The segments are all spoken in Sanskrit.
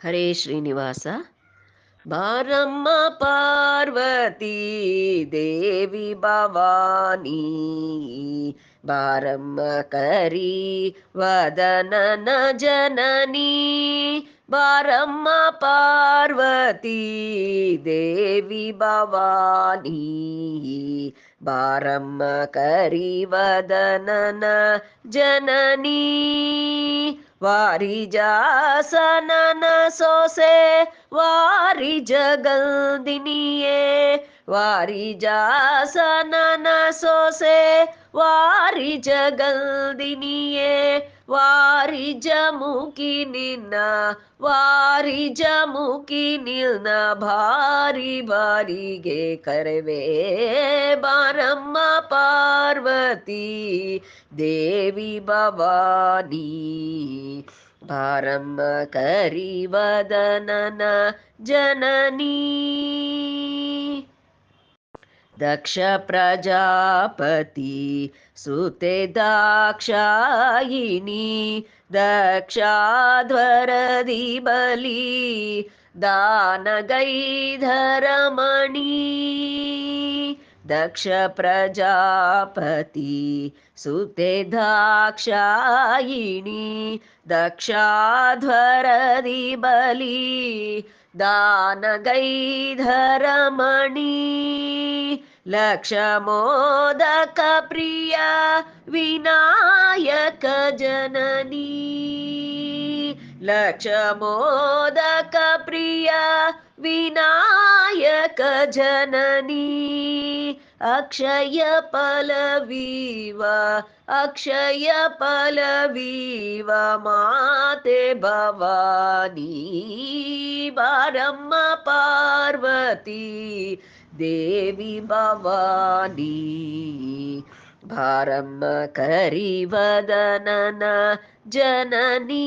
ಹರೇ ಶ್ರೀನಿವಾಸ ಬಾರಮ್ಮ ಪಾರ್ವತಿ ದೇವಿ ಭವಾನಿ ಬಾರಮ್ಮ ಕರಿ ವದನನ ಜನನಿ ಬಾರಮ್ಮ ಪಾರ್ವತಿ ದೇವಿ ಭವಾನಿ ಬಾರಮ್ಮ ಕರಿ ವದನನ ಜನನಿ वारी जासनन सोसे वारी जगल जगल्दिनिये वारी जासनन सोसे वारी जगल जगल्दिनिये వారిజముకినిన్న వారిజముకినిల్న భారి భారిగే కరవే బారమ్మ పార్వతీ దేవి భవానీ భారమ్మ కరివదనన జననీ दक्ष प्रजापति सुते दाक्षायिनी दक्षाध्वरदि बली बलि दानगै दक्ष प्रजापति सुते दाक्षायिणी दक्षाध्वरदि बली दानगैधरमणी। लक्षमोदकप्रिया विनायकजननी। लक्षमोदकप्रिया विनायकजननी। अक्षय पलवीव माते भवानी वारम्म पार्वती देवि भवानी। भारम करिवदनन जननी।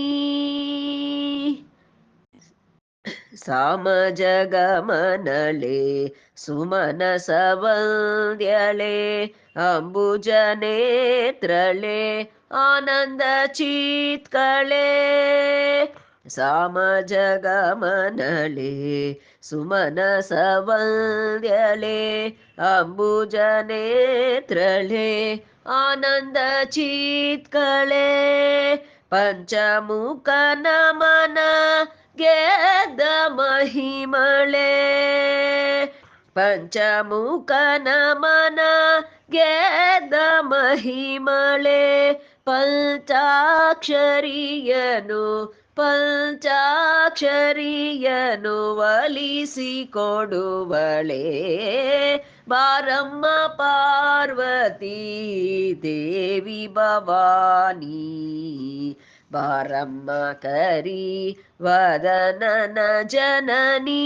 सामजगमनले सुमनसवन्द्यले अम्बुजनेत्रले आनन्दचीत्कले। ಸಾಮ ಜಗಮನಲೆ ಸುಮನ ಸವಂದ್ಯಲೆ ಅಂಬುಜನೇತ್ರಳೆ ಆನಂದ ಚೀತ್ಕಳೆ ಪಂಚಮುಖ ನಮನ ಗೆದ್ದ ಮಹಿಮಳೆ ಪಂಚಮುಖ ನಮನ ಗೆದ್ದ ಮಹಿಮಳೆ ಪಂಚಾಕ್ಷರಿಯನು ಪಂಚಾಕ್ಷರಿಯನು ಒಲಿಸಿ ಕೊಡುವಳೆ ಬಾರಮ್ಮ ಪಾರ್ವತಿ ದೇವಿ ಭವಾನಿ ಬಾರಮ್ಮ ಕರಿ ವದನನ ಜನನೀ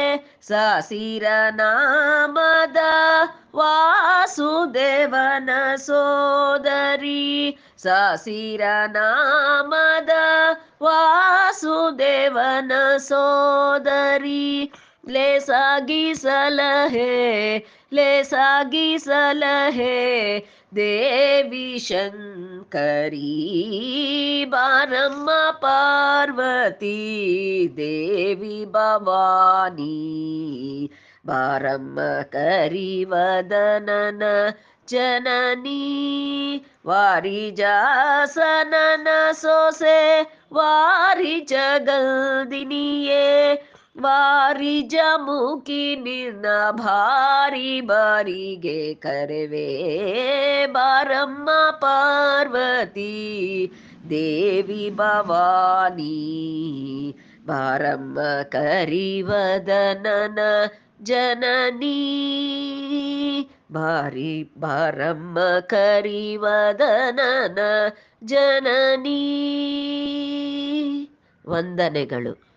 सशिरनामद वासुदेवन सोदरी सशिरनामद वासुदेवन सोदरी ले सागी सलहे ले सागी सलहे தேவி சங்கரி பாரம்மா பார்வதி தேவி பவானி பாரம்ம கரிவதனன ஜனனி வாரிஜாசனன சோசே வாரி ஜகல்தினியே ವಾರಿ ಜಗಲ್ದಿನಿಯೇ ವಾರಿ ಜಮುಕಿ ನಿನ್ನ ಭಾರಿ ಬಾರಿಗೆ ಕರೆವೆ. ಬಾರಮ್ಮ ಪಾರ್ವತಿ, ದೇವಿ ಭವಾನಿ, ಬಾರಮ್ಮ ಕರಿವದನನ ಜನನೀ. ಬಾರಿ ಬಾರಮ್ಮ ಕರಿವದನನ ಜನನೀ. ವಂದನೆಗಳು.